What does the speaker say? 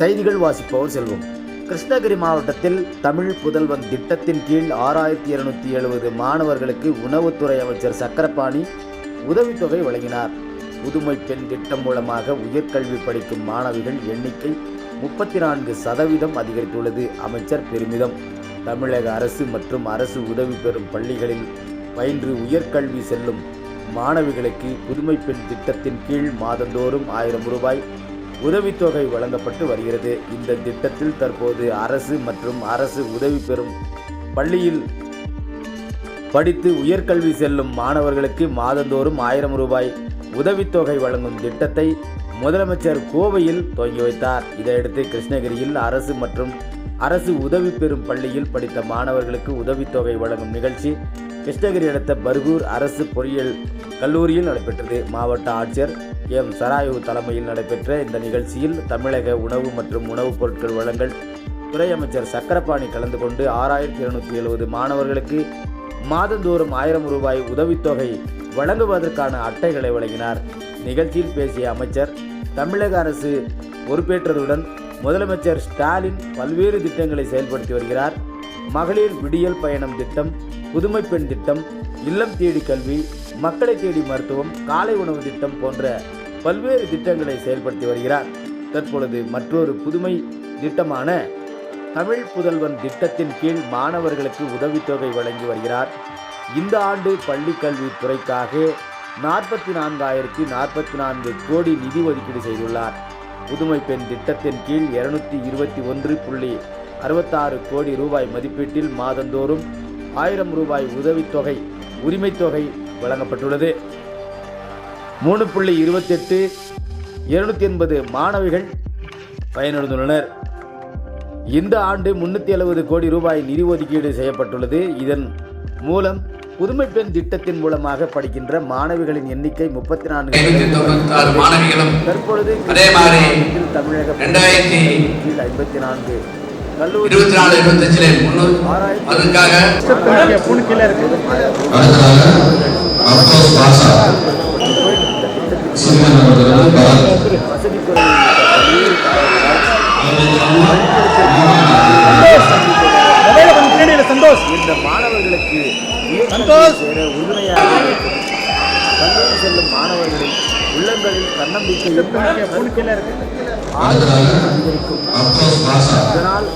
செய்திகள் வாசிப்பவர் செல்வம். கிருஷ்ணகிரி மாவட்டத்தில் தமிழ் புதல்வன் திட்டத்தின் கீழ் ஆறாயிரத்தி இருநூத்தி எழுபது மாணவர்களுக்கு உணவுத்துறை அமைச்சர் சக்கரபாணி உதவித்தொகை வழங்கினார். புதுமை பெண் திட்டம் மூலமாக உயர்கல்வி படிக்கும் மாணவிகள் எண்ணிக்கை முப்பத்தி நான்கு சதவீதம் அதிகரித்துள்ளது. அமைச்சர் பெருமிதம். தமிழக அரசு மற்றும் அரசு உதவி பெறும் பள்ளிகளில் பயின்று உயர்கல்வி செல்லும் மாணவிகளுக்கு புதுமை பெண் திட்டத்தின் கீழ் மாதந்தோறும் ஆயிரம் ரூபாய் உதவித்தொகை வழங்கப்பட்டு வருகிறது. இந்த திட்டத்தில் தற்போது அரசு மற்றும் அரசு உதவி பெறும் பள்ளியில் படித்து உயர்கல்வி செல்லும் மாணவர்களுக்கு மாதந்தோறும் ஆயிரம் ரூபாய் உதவித்தொகை வழங்கும் திட்டத்தை முதலமைச்சர் கோவையில் துவங்கி வைத்தார். இதையடுத்து கிருஷ்ணகிரியில் அரசு மற்றும் அரசு உதவி பெறும் பள்ளியில் படித்த மாணவர்களுக்கு உதவித்தொகை வழங்கும் நிகழ்ச்சி. கிருஷ்ணகிரி அடுத்த பர்கூர் அரசு பொறியியல் கல்லூரியில் நடைபெற்றது. மாவட்ட ஆட்சியர் எம் சராயு தலைமையில் நடைபெற்ற இந்த நிகழ்ச்சியில் தமிழக உணவு மற்றும் உணவுப் பொருட்கள் வழங்கல் துறை அமைச்சர் சக்கரபாணி கலந்து கொண்டு ஆறாயிரத்தி இருநூற்றி எழுபது மாணவர்களுக்கு மாதந்தோறும் ஆயிரம் ரூபாய் உதவித்தொகை வழங்குவதற்கான அட்டைகளை வழங்கினார். நிகழ்ச்சியில் பேசிய அமைச்சர் தமிழக அரசு பொறுப்பேற்றதுடன் முதலமைச்சர் ஸ்டாலின் பல்வேறு திட்டங்களை செயல்படுத்தி வருகிறார். மகளிர் விடியல் பயணம் திட்டம் புதுமை பெண் திட்டம் இல்லம் தேடி கல்வி மக்களை தேடி மருத்துவம் காலை உணவு திட்டம் போன்ற பல்வேறு திட்டங்களை செயல்படுத்தி வருகிறார். தற்பொழுது மற்றொரு புதுமை திட்டமான தமிழ் புதல்வன் திட்டத்தின் கீழ் மாணவர்களுக்கு உதவித்தொகை வழங்கி வருகிறார். இந்த ஆண்டு பள்ளி கல்வித்துறைக்காக நாற்பத்தி நான்காயிரத்தி நாற்பத்தி நான்கு கோடி நிதி ஒதுக்கீடு செய்துள்ளார். புதுமை பெண் திட்டத்தின் கீழ் இருநூத்தி இருபத்தி ஒன்று புள்ளி அறுபத்தாறு கோடி ரூபாய் மதிப்பீட்டில் மாதந்தோறும் ஆயிரம் ரூபாய் உதவித்தொகை உரிமைத்தொகை வழங்கப்பட்டுள்ளது. மூணு புள்ளி இருபத்தெட்டு இருநூத்தி எண்பது மாணவிகள் பயனடைந்துள்ளனர். இந்த ஆண்டு முன்னூற்றி எழுபது கோடி ரூபாய் நிதி ஒதுக்கீடு செய்யப்பட்டுள்ளது. இதன் மூலம் புதுமை பெண் திட்டத்தின் மூலமாக படிக்கின்ற மாணவிகளின் எண்ணிக்கை முப்பத்தி நான்கு தற்பொழுது தமிழக ஐம்பத்தி நான்கு கல்லூரி இருபத்தி காரணங்களால் இந்த மாணவர்களுக்கு சேர உறுதுணையாக இருக்கும். கல்லூரி செல்லும் மாணவர்களின் உள்ளங்களில் தன்னம்பிக்கையும் அடுத்ததாக அதிகரிக்கும் இதனால்